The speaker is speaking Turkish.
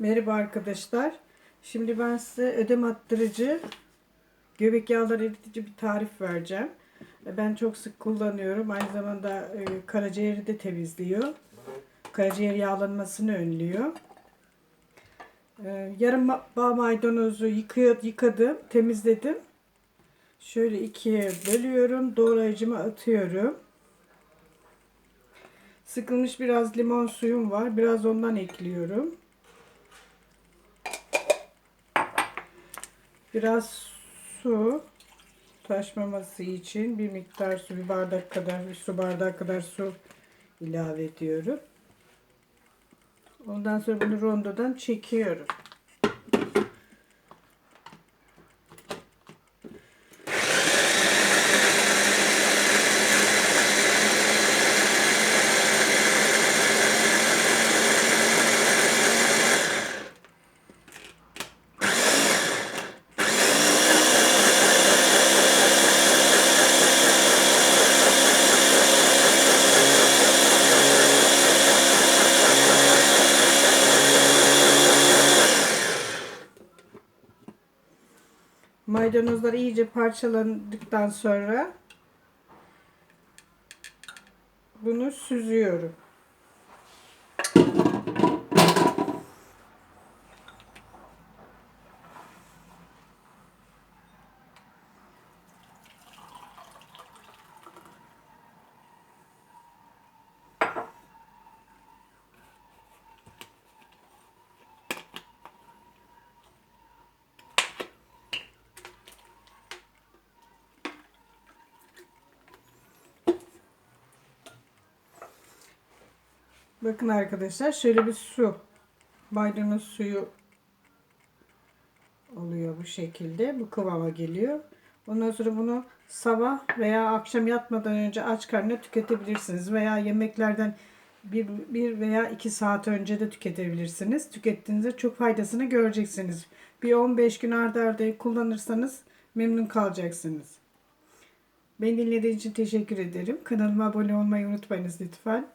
Merhaba arkadaşlar. Şimdi ben size ödem attırıcı, göbek yağları eritici bir tarif vereceğim. Ben çok sık kullanıyorum. Aynı zamanda e, karaciğeri de temizliyor. Karaciğer yağlanmasını önlüyor. E, Yarım bağ maydanozu yıkadım, temizledim. Şöyle ikiye bölüyorum. Doğrayıcıma atıyorum. Sıkılmış biraz limon suyum var. Biraz ondan ekliyorum. Biraz su taşmaması için bir miktar su, bir bardak kadar, bir su bardağı kadar su ilave ediyorum. Ondan sonra bunu rondodan çekiyorum. Maydanozlar iyice parçalandıktan sonra bunu süzüyorum. Bakın arkadaşlar şöyle bir su. Maydanoz suyu oluyor bu şekilde. Bu kıvama geliyor. Ondan sonra bunu sabah veya akşam yatmadan önce aç karnına tüketebilirsiniz. Veya yemeklerden bir, bir veya iki saat önce de tüketebilirsiniz. Tükettiğinizde çok faydasını göreceksiniz. Bir 15 gün arda arda kullanırsanız memnun kalacaksınız. Beni dinlediğiniz için teşekkür ederim. Kanalıma abone olmayı unutmayınız lütfen.